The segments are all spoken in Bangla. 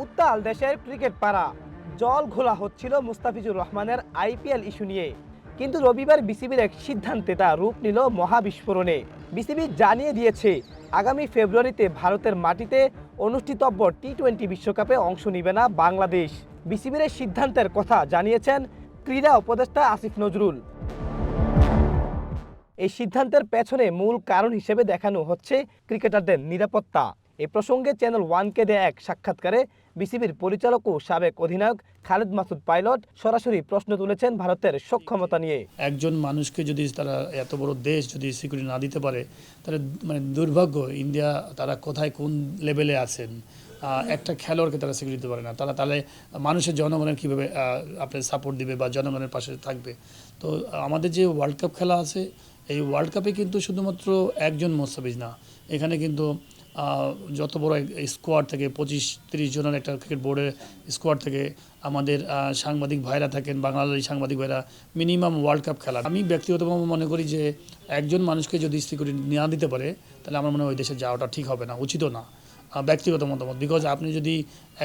উত্তাল দেশের ক্রিকেট পাড়া। জল ঘোলা হচ্ছিল মুস্তাফিজুর রহমানের আইপিএল ইস্যু নিয়ে। কিন্তু রবিবার বিসিবির এক সিদ্ধান্তে তা রূপ নিল মহাবিস্ফোরণে। বিসিবি জানিয়ে দিয়েছে, আগামী ফেব্রুয়ারিতে ভারতের মাটিতে অনুষ্ঠিতব্য টি টোয়েন্টি বিশ্বকাপে অংশ নেবে না বাংলাদেশ। বিসিবির সিদ্ধান্তের কথা জানিয়েছেন ক্রীড়া উপদেষ্টা আসিফ নজরুল। এই সিদ্ধান্তের পেছনে মূল কারণ হিসেবে দেখানো হচ্ছে ক্রিকেটারদের নিরাপত্তা। এ প্রসঙ্গে চ্যানেল ওয়ানকে দেয়া এক সাক্ষাৎকারে বিসিবির পরিচালক ও সাবেক অধিনায়ক খালেদ মাসুদ পাইলট সরাসরি প্রশ্ন তুলেছেন ভারতের সক্ষমতা নিয়ে। একজন মানুষকে যদি তারা এত বড় দেশ যদি সিকিউরিটি না দিতে পারে, তাহলে মানে দুর্ভাগ্য ইন্ডিয়া তারা কোথায় কোন লেভেলে আছেন? একটা খেলোয়াড়কে তারা সিকিউরিটি দিতে পারে না। তারা তাহলে মানুষের জনগণের কীভাবে আপনার সাপোর্ট দিবে বা জনগণের পাশে থাকবে? তো আমাদের যে ওয়ার্ল্ড কাপ খেলা আছে এই ওয়ার্ল্ড কাপে কিন্তু শুধুমাত্র একজন মোস্তাফিজ না, এখানে কিন্তু যত বড় স্কোয়াড থেকে, পঁচিশ তিরিশ জনের একটা ক্রিকেট বোর্ডের স্কোয়াড থেকে, আমাদের সাংবাদিক ভাইরা থাকেন, বাংলাদেশি সাংবাদিক ভাইরা মিনিমাম ওয়ার্ল্ড কাপ খেলা। আমি ব্যক্তিগতভাবে মনে করি যে, একজন মানুষকে যদি সিকিউরিটি নেওয়া দিতে পারে, তাহলে আমার মনে হয় ওই দেশে যাওয়াটা ঠিক হবে না, উচিতও না। ব্যক্তিগত মতামত। বিকজ আপনি যদি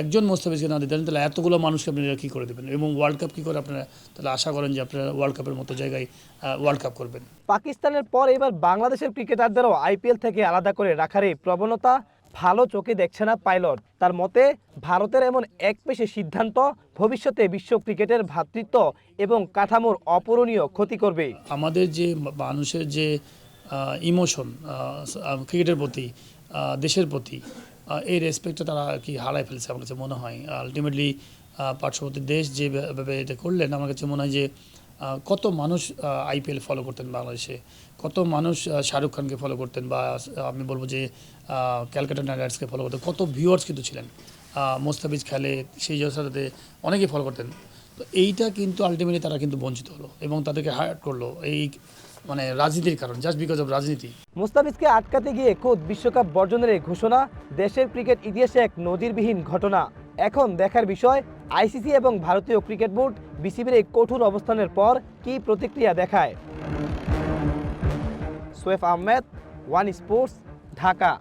একজন মোস্তাফিজকে না দিতেন তাহলে এতগুলো মানুষকে আপনি কী করে দেবেন? এবং ওয়ার্ল্ড কাপ কী করে আপনারা তাহলে আশা করেন যে আপনারা ওয়ার্ল্ড কাপের মতো জায়গায় ওয়ার্ল্ড কাপ করবেন। পাকিস্তানের পর এবার বাংলাদেশের ক্রিকেটারদেরও আইপিএল থেকে আলাদা করে রাখার এই প্রবণতা ভালো চোখে দেখছে না পাইলট। তার মতে ভারতের এমন এক পেশে সিদ্ধান্ত ভবিষ্যতে বিশ্ব ক্রিকেটের ভ্রাতৃত্ব এবং কাঠামোর অপূরণীয় ক্ষতি করবে। আমাদের যে মানুষের যে ইমোশন ক্রিকেটের প্রতি দেশের প্রতি এই রেসপেক্টটা তারা কি হারায় ফেলছে আমার কাছে মনে হয়। আলটিমেটলি পার্শ্ববর্তী দেশ যেভাবে এটা করলেন, আমার কাছে মনে হয় যে কত মানুষ আইপিএল ফলো করতেন বাংলাদেশে। কত মানুষ শাহরুখ খানকে ফলো করতেন বা আমি বলব যে ক্যালকাটা নাইট রাইডার্সকে ফলো করতেন। কত ভিউয়ার্স কিন্তু ছিলেন। মোস্তাফিজ খেলে, সেই সাথে অনেকেই ফলো করতেন। তো এইটা কিন্তু আলটিমেটলি তারা কিন্তু বঞ্চিত হলো এবং তাদেরকে হায়ার করল। এই মানে রাজনীতির কারণ জাস্ট বিকজ অফ রাজনীতি। মুস্তাফিজকে আটকাতে গিয়ে খোদ বিশ্বকাপ বর্জনের ঘোষণা দেশের ক্রিকেট ইতিহাসে এক নজিরবিহীন ঘটনা। এখন দেখার বিষয়, আইসিসি এবং ভারতীয় ক্রিকেট বোর্ড বিসিবির এই কঠোর অবস্থানের পর কি প্রতিক্রিয়া দেখায়। Soyef Ahmed, one sports, Dhaka.